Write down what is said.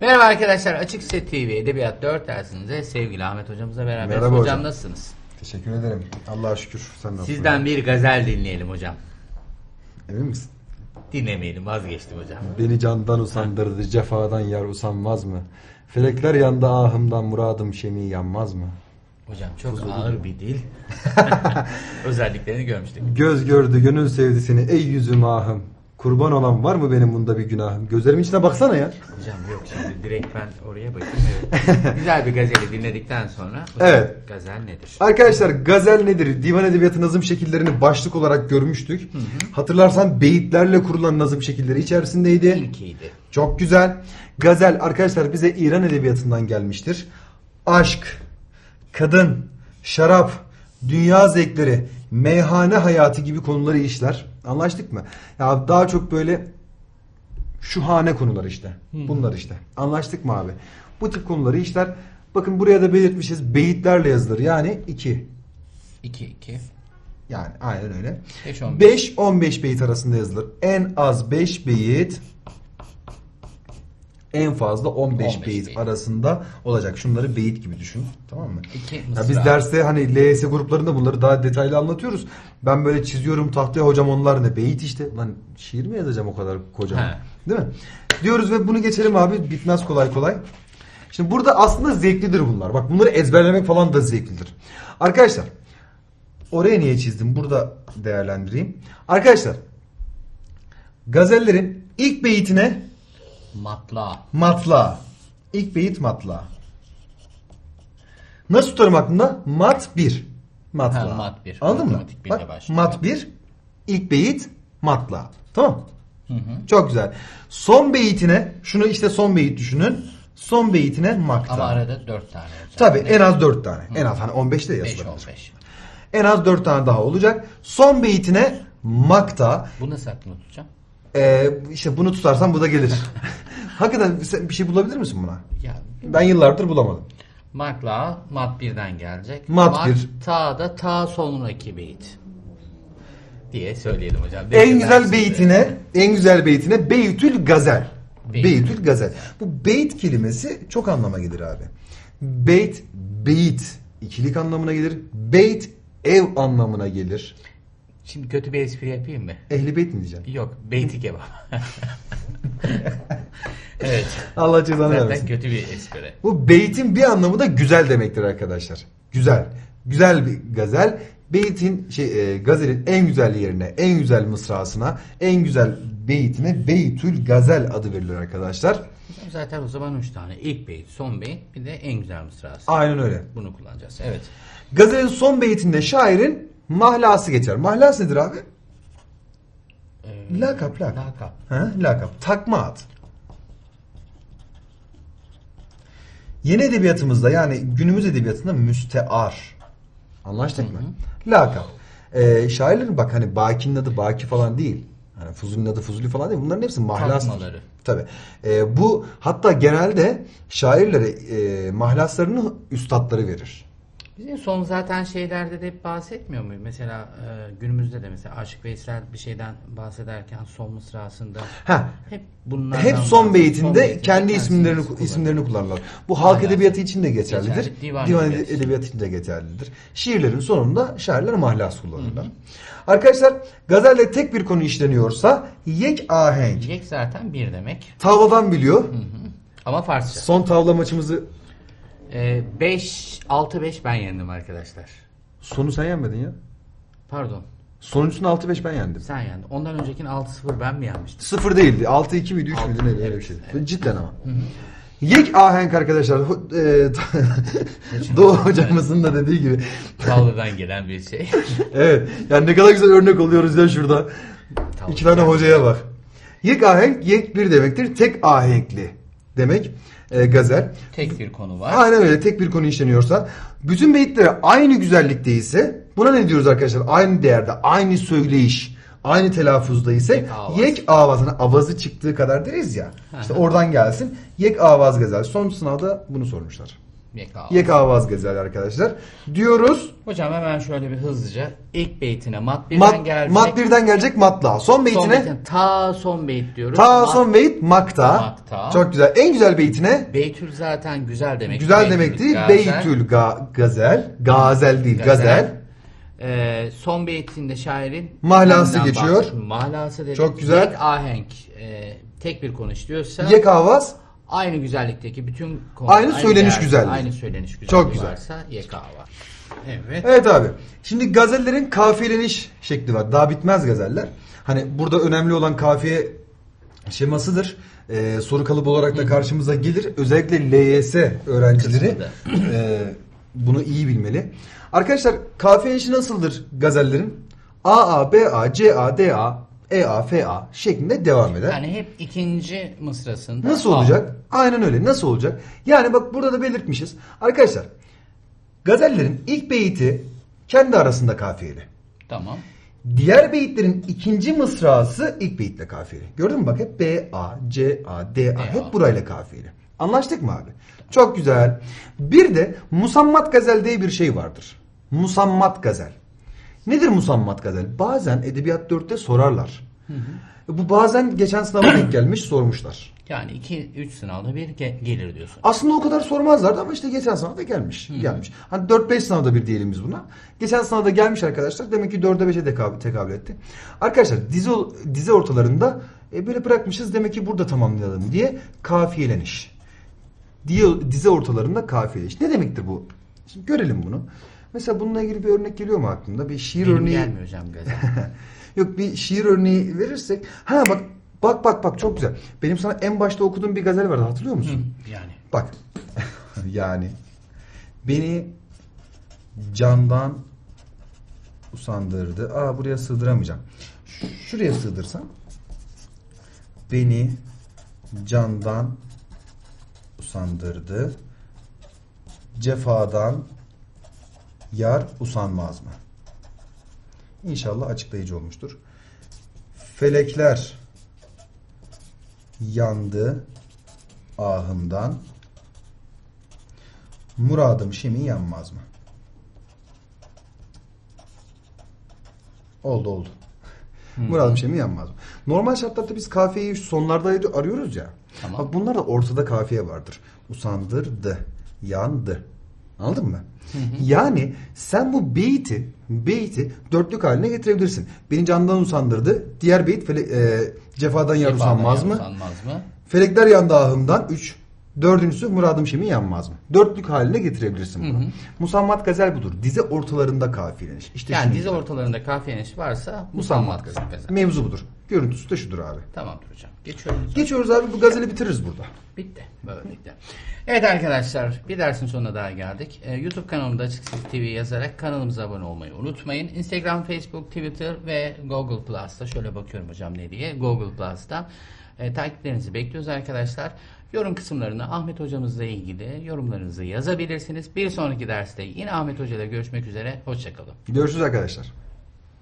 Merhaba arkadaşlar Açık Set TV Edebiyat 4 dersinize sevgili Ahmet hocamızla beraber. Merhaba hocam, hocam. nasılsınız? Teşekkür ederim. Allah'a şükür. Sen nasılsın? Sizden bir gazel dinleyelim hocam. Emin misin? Dinlemeyelim vazgeçtim hocam. Beni candan usandırdı, cefadan yar usanmaz mı? Felekler yanda ahımdan muradım şemi yanmaz mı? Hocam çok ağır bir dil. Özelliklerini görmüştük. Göz gördü, gönül sevdi seni ey yüzüm ahım. Kurban olan var mı benim bunda bir günahım? Gözlerimin içine baksana ya. Hocam yok şimdi direkt ben oraya bakayım. Evet. Güzel bir gazeli dinledikten sonra Evet. gazel nedir? Arkadaşlar gazel nedir? Divan edebiyatı nazım şekillerini başlık olarak görmüştük. Hatırlarsan beyitlerle kurulan nazım şekilleri içerisindeydi. İlkiydi. Çok güzel. Gazel arkadaşlar bize İran edebiyatından gelmiştir. Aşk, kadın, şarap, dünya zevkleri, meyhane hayatı gibi konuları işler. Anlaştık mı? Ya daha çok böyle şu hane konular işte. Bunlar işte. Anlaştık mı abi? Bu tip konuları işler. Bakın buraya da belirtmişiz. Beyitlerle yazılır. Yani 2. 2 2. Yani aynen öyle. 5 15. 5-15 beyit arasında yazılır. En az 5 beyit en fazla 15, 15 beyit, beyit. arasında olacak. Şunları beyit gibi düşün. Tamam mı? İki Ya biz derste hani LS gruplarında bunları daha detaylı anlatıyoruz. Ben böyle çiziyorum tahtaya hocam onlar ne? Beyit işte. Lan şiir mi yazacağım o kadar kocaman? He. Değil mi? Diyoruz ve bunu geçelim abi. Bitmez kolay kolay. Şimdi burada aslında zevklidir bunlar. Bak bunları ezberlemek falan da zevklidir. Arkadaşlar oraya niye çizdim? Burada değerlendireyim. Arkadaşlar gazellerin ilk beyitine Matla. matla. İlk beyit matla. Nasıl tutarım aklımda? Mat 1. Matla. Ha, mat bir. Anladın mı? Bak, başlıyor. mat 1. ilk beyit matla. Tamam. Hı hı. Çok güzel. Son beyitine şunu işte son beyit düşünün. Son beyitine makta. Ama arada 4 tane olacak. Tabii en az 4 tane. En az hani 15 de 5 yazılabilir. 15. En az 4 tane daha olacak. Son beyitine makta. Bu nasıl aklımda tutacağım? Ee, işte bunu tutarsan bu da gelir. Hakikaten sen bir şey bulabilir misin buna? Ya Ben yıllardır bulamadım. Markla mat birden gelecek. Mat bir. Ta da ta sonraki beyit. Diye söyleyelim hocam. En güzel beytine, en güzel beytine Beytül Gazel. Beyt. Beytül Gazel. Bu beyt kelimesi çok anlama gelir abi. Beyt, beyit ikilik anlamına gelir. Beyt ev anlamına gelir. Şimdi kötü bir espri yapayım mı? Ehli beyt mi diyeceğim? Yok, beyti kebap. evet. Allah cezanı Zaten vermesin. kötü bir espri. Bu beytin bir anlamı da güzel demektir arkadaşlar. Güzel. Güzel bir gazel. Beytin şey e, gazelin en güzel yerine, en güzel mısrasına, en güzel beytine Beytül Gazel adı verilir arkadaşlar. Zaten o zaman üç tane. İlk beyit, son beyit, bir de en güzel mısrası. Aynen öyle. Bunu kullanacağız. Evet. Gazelin son beytinde şairin mahlası geçer. Mahlas nedir abi? Ee, Lakap, lakap. Lakap. Ha, lakap. Takma ad. Yeni edebiyatımızda yani günümüz edebiyatında müstear. Anlaştık mı? Lakap. Ee, şairlerin bak hani Baki'nin adı Baki falan değil. Hani Fuzuli'nin adı Fuzuli falan değil. Bunların hepsi mahlastır. Takmaları. Tabii. Ee, bu hatta genelde şairlere e, mahlaslarını üstadları verir. Bizim son zaten şeylerde de hep bahsetmiyor muyum? Mesela e, günümüzde de mesela Aşık Veysel bir şeyden bahsederken son mısrasında Ha, hep bunlardan Hep son beytinde beytinde kendi isimlerini isimlerini kullanırlar. Bu halk edebiyatı için de geçerlidir. Geçerli, divan Divan, edebiyatı. edebiyatı için de geçerlidir. Şiirlerin sonunda şairler mahlas kullanırlar. Arkadaşlar gazelde tek bir konu işleniyorsa yek ahenk. Yek zaten bir demek. Tavladan biliyor. Ama Farsça. Son tavla maçımızı 5 6 5 ben yendim arkadaşlar. sonu sen yenmedin ya. Pardon. Sonuncusunu 6-5 ben yendim. Sen yendin. Ondan öncekini 6-0 ben mi yenmiştim? Sıfır değildi. 6-2 miydi 3 Altı, müydü neydi öyle bir şeydi. Cidden ama. Yek ahenk arkadaşlar. E, Doğu hocamızın da dediği gibi. Tavladan gelen bir şey. Evet. Yani ne kadar güzel örnek oluyoruz ya şurada. İki tane hocaya bak. Yek ahenk yek bir demektir. Tek ahenkli demek. E, gazel. Tek bir konu var. Aynen öyle tek bir konu işleniyorsa. Bütün beyitleri aynı güzellikte ise buna ne diyoruz arkadaşlar? Aynı değerde, aynı söyleyiş, aynı telaffuzda ise Yek avaz. yek avazına avazı çıktığı kadar deriz ya. İşte oradan gelsin. Yek avaz gazel. Son sınavda bunu sormuşlar. Yek Avaz. Yek Avaz Gazel arkadaşlar. Diyoruz. Hocam hemen şöyle bir hızlıca ilk beytine mat birden Mat, gelecek. mat birden gelecek matla. Son son beytine beytine, ta son beyt diyoruz. ta Mat- son beyt makta. Makta. Çok güzel. En güzel beytine Beytül zaten güzel demek. güzel demek değil. gazel. Beytül ga, gazel. Gazel değil gazel. Ee, son beytinde şairin Mahlası geçiyor. bahsediyor. Mahlası dedik. Çok güzel. Tek ahenk e, tek bir konu işliyorsa Yek Avaz aynı güzellikteki bütün konu Aynı söyleniş güzelliği. Aynı söyleniş güzelliği Çok güzel. varsa YK var. Evet. Evet abi. Şimdi gazellerin kafiyeleniş şekli var. Daha bitmez gazeller. Hani burada önemli olan kafiye şemasıdır. Ee, soru kalıbı olarak da karşımıza gelir. Özellikle LYS öğrencileri e, bunu iyi bilmeli. Arkadaşlar kafiyelenişi nasıldır gazellerin? A, A, B, A, C, A, D, A, E, A, F, A şeklinde devam eder. Yani hep ikinci mısrasında Nasıl A. olacak? Aynen öyle. Nasıl olacak? Yani bak burada da belirtmişiz. Arkadaşlar gazellerin ilk beyti kendi arasında kafiyeli. Tamam. Diğer beyitlerin ikinci mısrası ilk beyitle kafiyeli. Gördün mü bak hep B, A, C, A, D, A D, A. hep burayla kafiyeli. Anlaştık mı abi? Çok güzel. Bir de musammat gazel diye bir şey vardır. Musammat gazel. Nedir musammat gazel? Bazen Edebiyat 4'te sorarlar. Bu bazen geçen sınava denk gelmiş sormuşlar. Yani 2-3 sınavda bir ge- gelir diyorsun. Aslında o kadar sormazlardı ama işte geçen sınavda gelmiş. Gelmiş. Hani 4-5 sınavda bir diyelim biz buna. Geçen sınavda gelmiş arkadaşlar. Demek ki 4'e 5'e tekabül, tekabül etti. Arkadaşlar dizi, dizi ortalarında e, böyle bırakmışız. Demek ki burada tamamlayalım diye kafiyeleniş. Diye, dizi ortalarında kafiyeleniş. Ne demektir bu? Şimdi görelim bunu. Mesela bununla ilgili bir örnek geliyor mu aklında? Bir şiir Benim örneği. gelmiyor hocam. Yok bir şiir örneği verirsek. Ha bak bak bak bak çok güzel. Benim sana en başta okuduğum bir gazel vardı hatırlıyor musun? yani. Bak yani beni candan usandırdı. Aa buraya sığdıramayacağım. Şuraya sığdırsam beni candan usandırdı. Cefadan yar usanmaz mı? İnşallah açıklayıcı olmuştur. Felekler yandı ahımdan muradım şemi yanmaz mı? Oldu oldu. Muradım şemi yanmaz mı? Normal şartlarda biz kafiyeyi sonlarda arıyoruz ya. Tamam. Bak bunlar da ortada kafiye vardır. Usandırdı, yandı. Anladın mı? Yani sen bu beyti, beyti dörtlük haline getirebilirsin. Beni candan usandırdı. Diğer beyit fele, e, cefadan yar Cefadan usanmaz yar mı? Usanmaz mı? Felekler yandı ahımdan 3. Dördüncüsü muradım şemi yanmaz mı? Dörtlük haline getirebilirsin bunu. Musammat gazel budur. Dize ortalarında kafiyeleniş. İşte yani şimdi dizi ortalarında kafiyeniş varsa musammat gazel. gazel. Mevzu budur. Görüntüsü de şudur abi. Tamamdır hocam. Geçiyoruz. Geçiyoruz abi bu gazeli bitiririz burada. Bitti. Böylelikle. Evet arkadaşlar bir dersin sonuna daha geldik. Ee, YouTube kanalımda Açık TV yazarak kanalımıza abone olmayı unutmayın. Instagram, Facebook, Twitter ve Google Plus'ta şöyle bakıyorum hocam ne diye. Google Plus'ta e, takiplerinizi bekliyoruz arkadaşlar. Yorum kısımlarına Ahmet hocamızla ilgili yorumlarınızı yazabilirsiniz. Bir sonraki derste yine Ahmet Hoca ile görüşmek üzere. Hoşçakalın. Görüşürüz arkadaşlar.